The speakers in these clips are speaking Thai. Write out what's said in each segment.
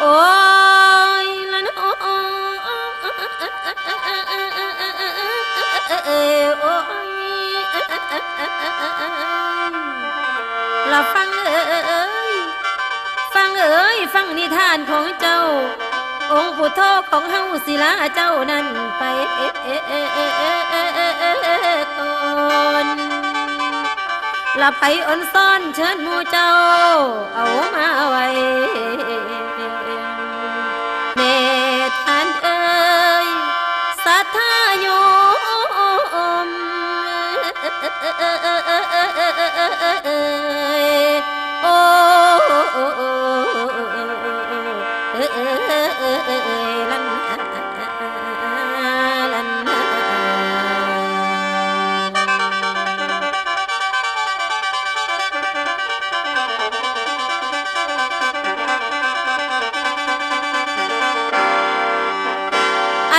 โอ้ยละนโอ้ยเราฟังเอ้ยฟังเอ้ยฟังนิทานของเจ้า องค์ผู้โทษของเฮาศิลาเจ้านั่นไปก่อนเราไปอ่อนซ่อนเชิญมูเจ้า เอามาเอา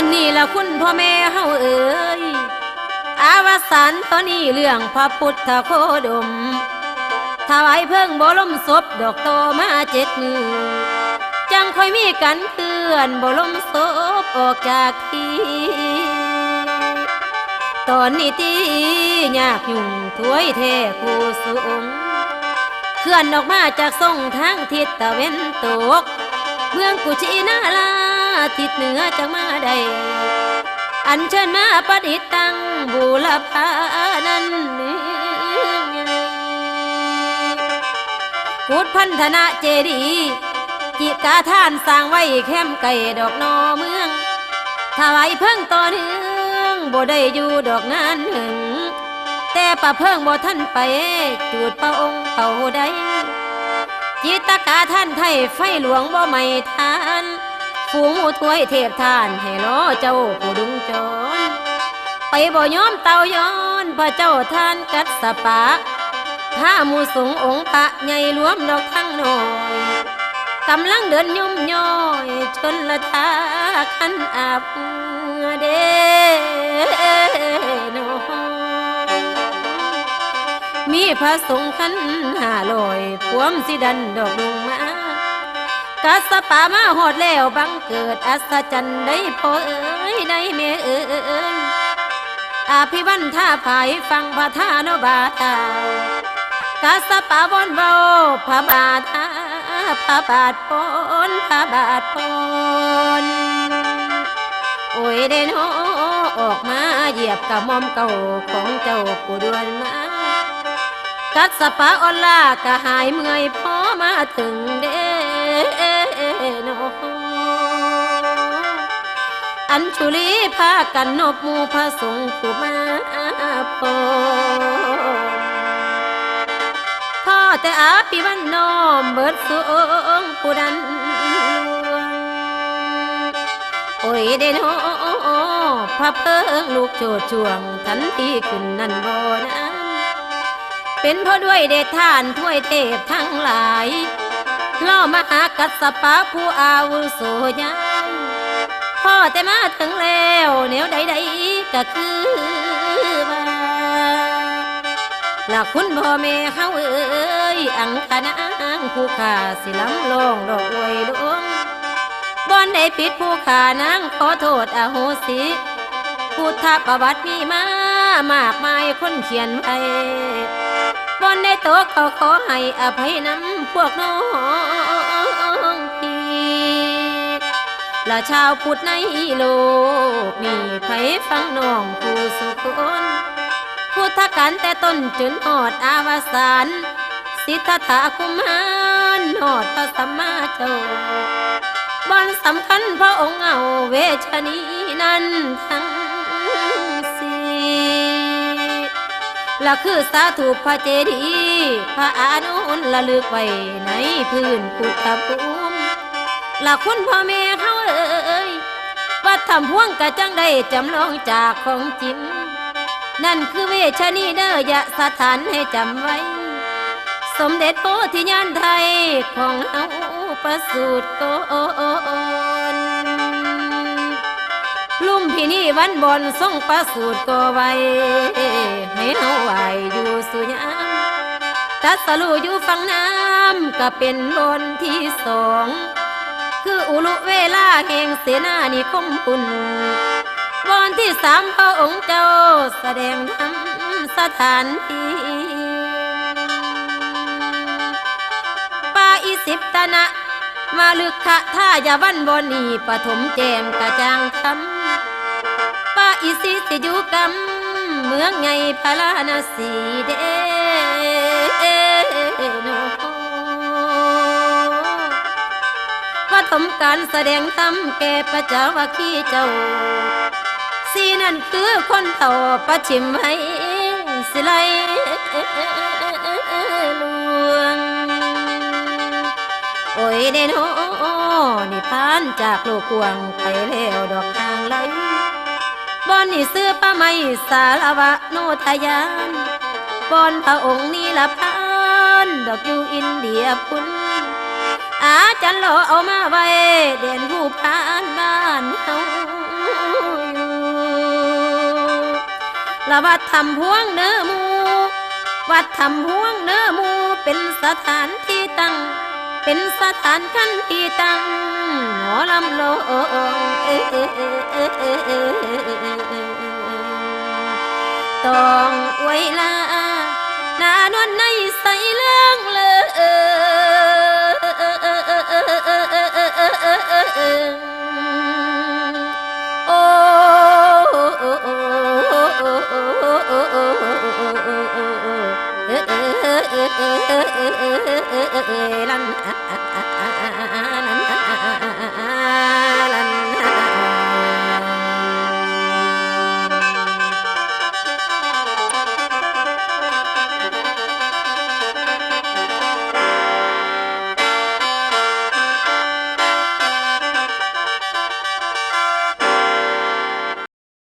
อันนี้ละคุณพ่อแม่เฮาเอ๋ยอาวสานตอนนี้เรื่องพระพุทธโคดมถวายเพิ่งบรมศพดอกโตมาเจ็ดมือ จังค่อยมีกันเคลื่อนบรมศพออกจากทีตอนนี้ตียากยุ่งถวยเทผู้สูงเคลื่อนออกมาจากทรงทางทิศตะเวนตก เมืองกุชินาลา ทิศเหนือจังมาได้อันเชิญมาประดิษฐ์ตั้งบูรพานั้นกุดพันธนะเจดีจิกาท่านสร้างไว้แคมไก่ดอกนอเมืองถวายเพิ่งต่อเนื่องบ่ได้อยู่ดอกงานหึงแต่ประเพิ่งบ่ท่านไป จูดพระองค์เขาได้จิตกาท่านไทยไฟหลวงบ่ไม่ทาน ฝูงมูถวยเทพทานให้ล้อเจ้าผู้ดุงจร ไปบ่ยอมเต่าย้อนพระเจ้าท่านกัดสปะถ้ามูสูงองค์พระใหญ่รวมดอกทั้งหน้อยกำลังเดินยุ่มย่อยชนละทาคันอาบเดโนมีพระสงฆ์ขันหาลอยพวมสิดันดอกลง กัสปามาหอดแล้วบังเกิดอัศจรรย์ได้พอเอ้ยได้แม่เอ้ยอาภิวันท่าภายฟังพระท่าโนบาตากัสปาบอนเบาพระบาทาพระบาทปนพระบาทปนโอ้ยเดนโอออกมาเหยียบกระมอมเก่าของเจ้าผู้ดวนมากัดสปาออนลากะหายเมื่อยพอมาถึงเด้ นอัญชุลีพากันนบมูพระสงฆ์ผู้มาพอพ่อแต่อาปีวันนอมเบิดสูงผู้ดันโอ้ยเดนโอพระเพิงลูกโจดช่วงทันทีขึ้นนั่นบ่นั้นเป็นเพราะด้วยเดชท่านถ้วยเทพทั้งหลาย ล่อมหากัสปะผู้อาวุโสยังพ่อแต่มาถึงแล้วแนวใดๆก็คือว่าละคุณพ่อแม่เขาเอ้ยอังคณางผู้ขาสิล้ำลงดอกอวยหลวงบอนได้ผิดผู้ขานางขอโทษอโหสิพุทธประวัติมีมามากมายคนเขียนไว้ บนในโต๊ะเขาขอให้อภัยน้ำพวกน้องพี่ละชาวพุทธในโลกนี่ไผฟังน้องผู้สุคนพุทธกันแต่ต้นจนหอดอาวสานสิทธัตถะคุมารหอดพระสัมมาเจ้าบนสำคัญพระองค์เอาเวชนีนั้นทั้ง ละคือสาธุพระเจดีย์พระอานุนละลึกไว้ในพื้นพุทธภูมิละคุณพ่อแม่เขาเอ่ยวัดทำพ่วงกะจังได้จำลองจากของจริง นั่นคือเวชนีเนอยะสถานให้จำไว้ สมเด็จโพธิญาณไทยของเอาประสูตรโกนลุ่มพี่นี่วันบนทรงประสูตรก็ไว้ ให้เฮาไหวอยู่สุญามตัดสลูอยู่ฝั่งน้ำก็เป็นบนที่สองคืออุลุเวลาแห่งเสนานิคมปุนบอนที่สามพระองค์เจ้าแสดงธรรมสถานที่ป่าอีสิบตนะมาลึกขะท่ายาวันบนนีปฐมแจมกระจางคำป้าอีสิสิอยู่กำ เมืองไงพาลานาสีเดโนปฐมการแสดงธรรมแก่พระเจ้าวาคีเจ้า สีนั่นคือคนเต่าประชิมให้สิไลลวง โอ้ยเดโนนี่พานจากโลกวางไปแล้วดอกทางไหล บอนนี่ซื้อป้าไม่สารวะโนทยานบอนพระองค์นี่ละพานดอกอยู่อินเดียพุ่นอาจารย์โลเอามาไว้ เด่นผู้พานบ้านเฮาอยู่ละวัดทำพวงเนื้อหมู วัดทำพวงเนื้อหมู เป็นสถานที่ตั้ง เป็นสถานขั้นที่ตั้ง หมอลำโลงต้องไว้